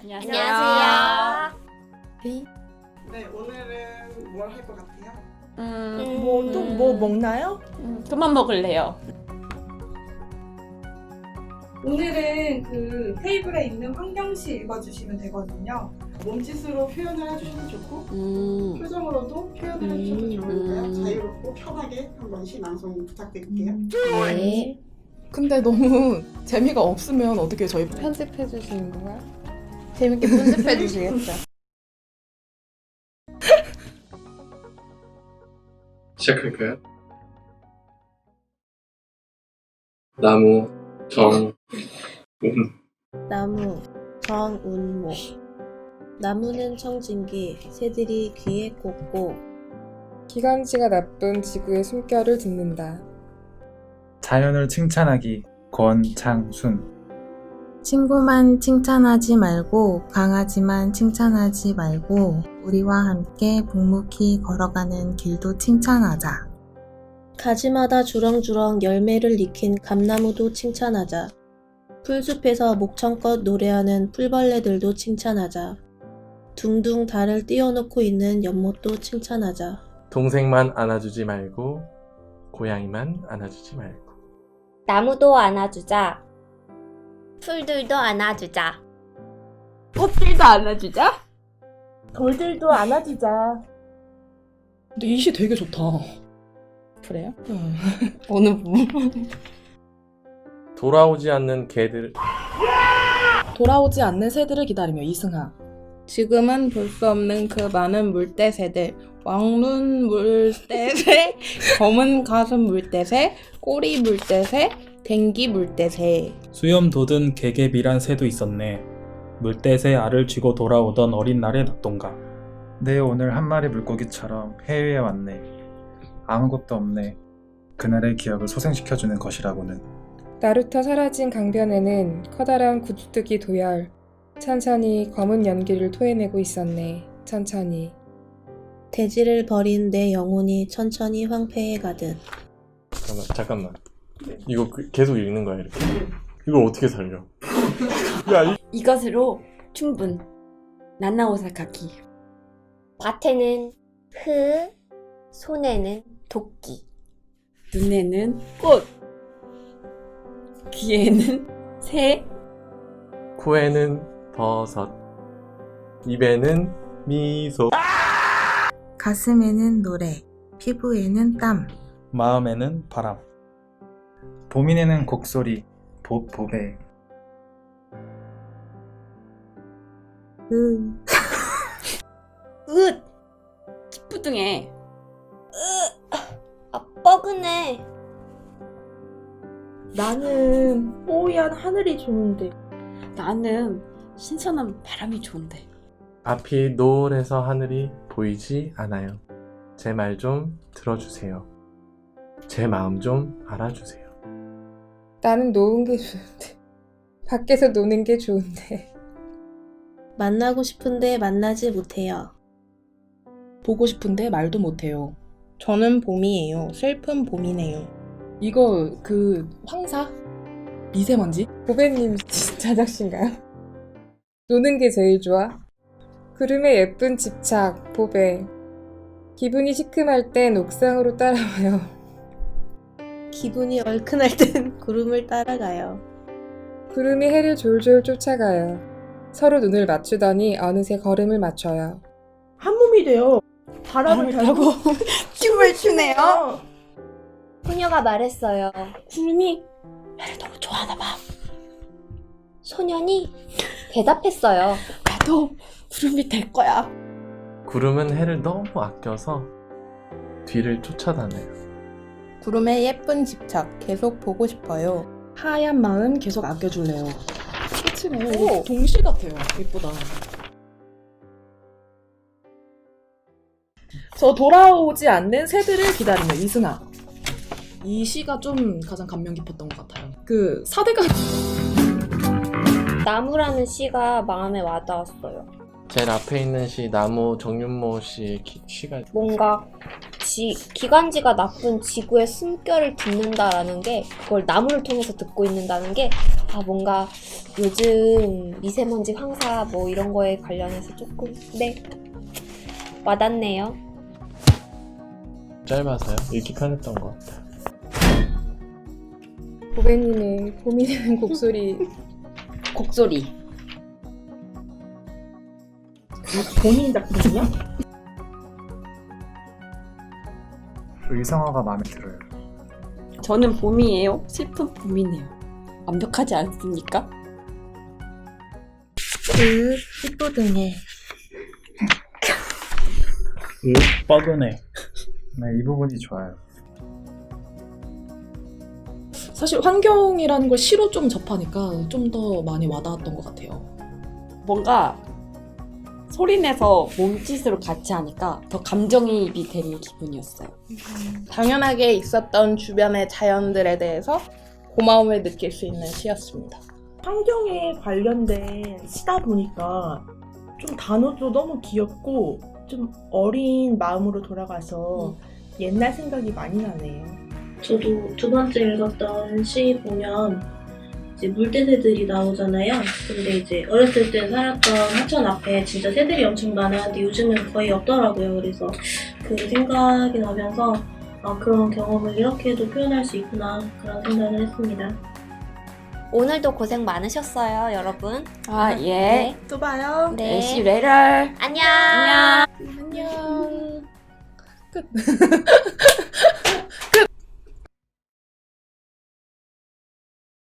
안녕하세요. 네, 오늘은 뭘 할 것 같아요? 음, 뭐 또 뭐 먹나요? 음, 그만 먹을래요. 오늘은 그 테이블에 있는 환경시 읽어주시면 되거든요. 몸짓으로 표현을 해주시면 좋고 음, 표정으로도 표현을 해주셔도 음, 좋으니까요. 음. 자유롭고 편하게 한 번씩 낭송 부탁드릴게요. 네. 근데 너무 재미가 없으면 어떻게 저희 편집해 주시는 건가요? 재밌게 편집해 주시겠죠? 시작할까요? 나무 정 운. 나무 정운모 나무는 청진기 새들이 귀에 꽂고 기관지가 나쁜 지구의 숨결을 듣는다. 자연을 칭찬하기 권창순 친구만 칭찬하지 말고 강아지만 칭찬하지 말고 우리와 함께 묵묵히 걸어가는 길도 칭찬하자. 가지마다 주렁주렁 열매를 익힌 감나무도 칭찬하자 풀숲에서 목청껏 노래하는 풀벌레들도 칭찬하자 둥둥 달을 띄워놓고 있는 연못도 칭찬하자 동생만 안아주지 말고 고양이만 안아주지 말고 나무도 안아주자. 풀들도 안아주자. 꽃들도 안아주자. 돌들도 안아주자. 근데 이 시 되게 좋다. 그래요? 응. 어느 부분? 돌아오지 않는 개들 돌아오지 않는 새들을 기다리며 이승하. 지금은 볼 수 없는 그 많은 물대새들 왕눈 물대새 검은 가슴 물대새 꼬리 물대새 댕기 물대새. 수염 돋은 개개비란 새도 있었네. 물대새 알을 쥐고 돌아오던 어린 날의 낙동강 내 오늘 한 마리 물고기처럼 해외에 왔네. 아무것도 없네. 그날의 기억을 소생시켜주는 것이라고는. 나루터 사라진 강변에는 커다란 구두뜨기 도열 천천히 검은 연기를 토해내고 있었네. 천천히. 대지를 버린 내 영혼이 천천히 황폐해 가듯. 잠깐만 잠깐만 이거 그- 계속 읽는 거야 이렇게. 이걸 어떻게 살려? 야 이, 이것으로 충분. 나나오사카키. 밭에는 흙, 손에는 도끼, 눈에는 꽃, 귀에는 새, 코에는 버섯. 입에는 미소. 가슴에는 노래, 피부에는 땀. 마음에는 바람 봄이네는 곡소리 봅보배 으, 으, 찌뿌둥해. 아, 뻐근해. 나는 뽀얀 하늘이 좋은데. 나는 신선한 바람이 좋은데. 앞이 노을해서 하늘이 보이지 않아요 제 말 좀 들어주세요 제 마음 좀 알아주세요 나는 노는 게 좋은데 밖에서 노는 게 좋은데 만나고 싶은데 만나지 못해요 보고 싶은데 말도 못해요. 저는 봄이에요 슬픈 봄이네요 이거 그 황사? 미세먼지? 보배님 진짜 작신가요? 노는 게 제일 좋아? 구름의 예쁜 집착, 보배. 기분이 시큼할 땐 옥상으로 따라와요. 기분이 얼큰할 땐 구름을 따라가요 구름이 해를 졸졸 쫓아가요. 서로 눈을 맞추더니 어느새 걸음을 맞춰요. 한 몸이 돼요. 바람을 타고 춤을 추네요. 소녀가 말했어요. 구름이 나를 너무 좋아하나 봐. 소년이 대답했어요. 나도 구름이 될 거야. 구름은 해를 너무 아껴서 뒤를 쫓아다녀요 구름의 예쁜 집착, 계속 보고 싶어요. 하얀 마음 계속 아껴줄래요. 끝이네요. 오. 이거 동시 같아요. 예쁘다. 저 돌아오지 않는 새들을 기다리며 이승아. 이 시가 좀 가장 감명 깊었던 것 같아요. 그 사대가 나무라는 시가 마음에 와닿았어요. 제일 앞에 있는 시 나무 정윤모 씨의 기- 시가 뭔가 지, 기관지가 나쁜 지구의 숨결을 듣는다라는 게 그걸 나무를 통해서 듣고 있는다는 게 아 뭔가 요즘 미세먼지 황사 뭐 이런 거에 관련해서 조금 네 와닿네요. 짧아서요. 읽기 편했던 것 같아요. 보배님의 봄이 되는 곡소리 곡소리. 본인 작품이요? 의성어가 마음에 들어요. 저는 봄이에요. 슬픈 봄이네요. 완벽하지 않습니까? 그 삐뿌둥해 으, 뻐근해. 네, 이 부분이 좋아요. 사실 환경이라는 걸 시로 좀 접하니까 좀 더 많이 와닿았던 것 같아요. 뭔가 소리내서 몸짓으로 같이 하니까 더 감정이입이 되는 기분이었어요. 당연하게 있었던 주변의 자연들에 대해서 고마움을 느낄 수 있는 시였습니다. 환경에 관련된 시다 보니까 좀 단어도 너무 귀엽고 좀 어린 마음으로 돌아가서 옛날 생각이 많이 나네요. 저도 두 번째 읽었던 시 보면 이제 물대새들이 나오잖아요. 근데 이제 어렸을 때 살았던 하천 앞에 진짜 새들이 엄청 많았는데 요즘은 거의 없더라고요. 그래서 그 생각이 나면서 아, 그런 경험을 이렇게도 표현할 수 있구나 그런 생각을 했습니다. 오늘도 고생 많으셨어요, 여러분. 아, 예. 네. 또 봐요. 네. 열심히 레럴. 안녕. 안녕. 안녕. 끝.